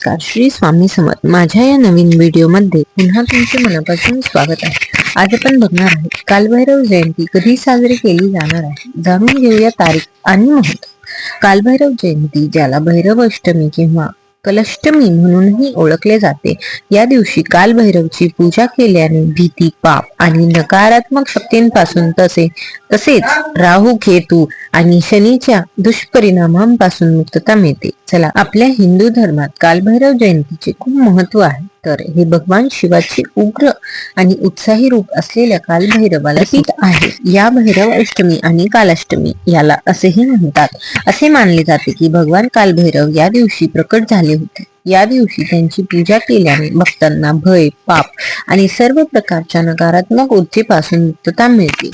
नमस्कार श्री स्वामी समर्थ. माझ्या या नवीन व्हिडिओमध्ये पुन्हा तुमचे मनापासून स्वागत आहे. आज आपण बघणार आहोत कालभैरव जयंती कधी साजरी केली जाणार आहे? जाणून घेऊया तारीख आणि महत्त्व कालभैरव जयंती ज्याला भैरव अष्टमी किंवा कलष्टमी म्हणूनही ओळखले जाते. या दिवशी कालभैरवची पूजा केल्याने भीती पाप आणि नकारात्मक शक्तींपासून तसे तसेच राहू केतू आणि शनीच्या दुष्परिणामांपासून मुक्तता मिळते. चला आपल्या हिंदू धर्मात कालभैरव जयंतीचे खूप महत्त्व आहे. तर हे भगवान शिवाचे उग्र आणि उत्साही रूप असलेल्या कालभैरवाला प्रतीक आहे. या भैरव अष्टमी आणि कालाष्टमी याला असेही म्हणतात. असे मानले जाते की भगवान कालभैरव या दिवशी प्रकट झाले होते. या दिवशी त्यांची पूजा केल्याने भक्तांना भय पाप आणि सर्व प्रकारच्या नकारात्मक ऊर्जेपासून मुक्तता मिळते.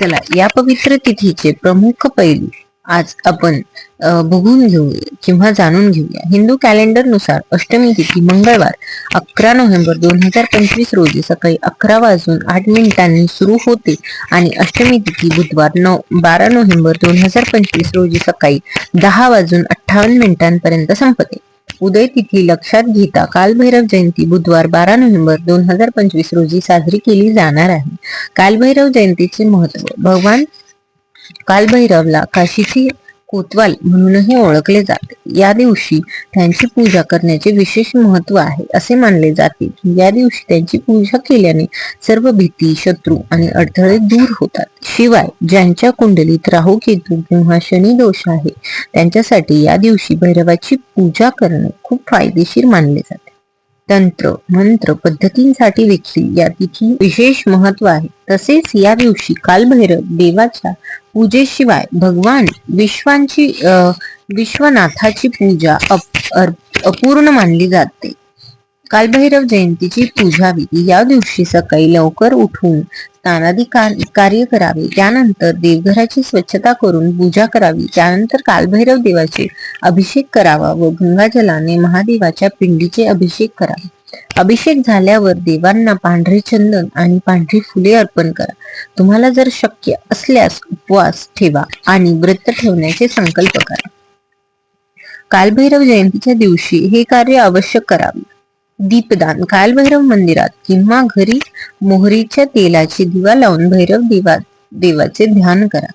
चला या पवित्र तिथीचे प्रमुख पैलू आज आपण बघून घेऊया किंवा जाणून घेऊया. हिंदू कॅलेंडरनुसार अष्टमी तिथी मंगळवार अकरा नोव्हेंबर दोन हजार पंचवीस रोजी सकाळी अकरा वाजून आठ मिनिटांनी सुरू होते आणि अष्टमी तिथी बुधवार नऊ बारा नोव्हेंबर दोन हजार पंचवीस रोजी सकाळी दहा वाजून अठ्ठावन्न मिनिटांपर्यंत संपते. उदय तिथी लक्षात घेता कालभैरव जयंती बुधवार बारा नोव्हेंबर दोन हजार पंचवीस रोजी साजरी केली जाणार आहे. कालभैरव जयंतीचे महत्त्व भगवान कालभैरवला काशीची कोतवाल म्हणूनही ओळखले जाते. या दिवशी त्यांची पूजा करण्याचे विशेष महत्त्व आहे असे मानले जाते. की या दिवशी त्यांची पूजा केल्याने सर्व भीती शत्रू आणि अडथळे दूर होतात. शिवाय ज्यांच्या कुंडलीत राहू केतू किंवा शनी दोष आहे त्यांच्यासाठी या दिवशी भैरवाची पूजा करणे खूप फायदेशीर मानले जाते. तंत्र मंत्र पद्धतींसाठी देखील या तिथी विशेष महत्त्व आहे. तसेच या दिवशी कालभैरव देवाच्या पूजेशिवाय भगवान विश्वांची विश्वनाथाची पूजा अपूर्ण मानली जाते. कालभैरव जयंतीची पूजा विधी या दिवशी सकाळी लवकर उठून स्नानादी कार्य करावे. त्यानंतर देवघराची स्वच्छता करून पूजा करावी. त्यानंतर कालभैरव देवाचे अभिषेक करावा व गंगाजलाने महादेवाच्या पिंडीचे अभिषेक करावे. अभिषेक झाल्यावर देवांना पांढरे चंदन आणि पांढरी फुले अर्पण करा. तुम्हाला जर शक्य असल्यास उपवास ठेवा आणि व्रत ठेवण्याचे संकल्प करा. कालभैरव जयंतीच्या दिवशी हे कार्य आवश्यक करावे. दीपदान. कालभैरव मंदिरात किंवा घरी मोहरीच्या तेलाची दिवा लावून भैरव देवा देवाचे ध्यान करा.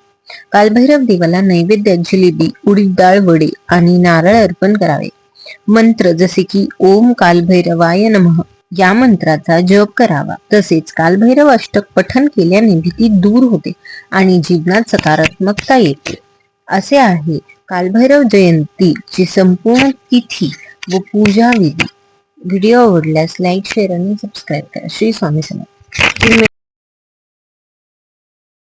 कालभैरव देवाला नैवेद्य जिलेबी उडीद डाळ वडे आणि नारळ अर्पण करावे. मंत्र जसे की ओम कालभैरवाय नमः. या मंत्राचा जप करावा. तसेच कालभैरव अष्टक पठन केल्याने भीती दूर होते आणि जीवनात सकारात्मकता येते. असे आहे कालभैरव जयंतीची संपूर्ण तिथी व पूजा विधी. व्हिडिओ आवडल्यास लाईक शेअर आणि सबस्क्राईब करा. श्री स्वामी समर्थ.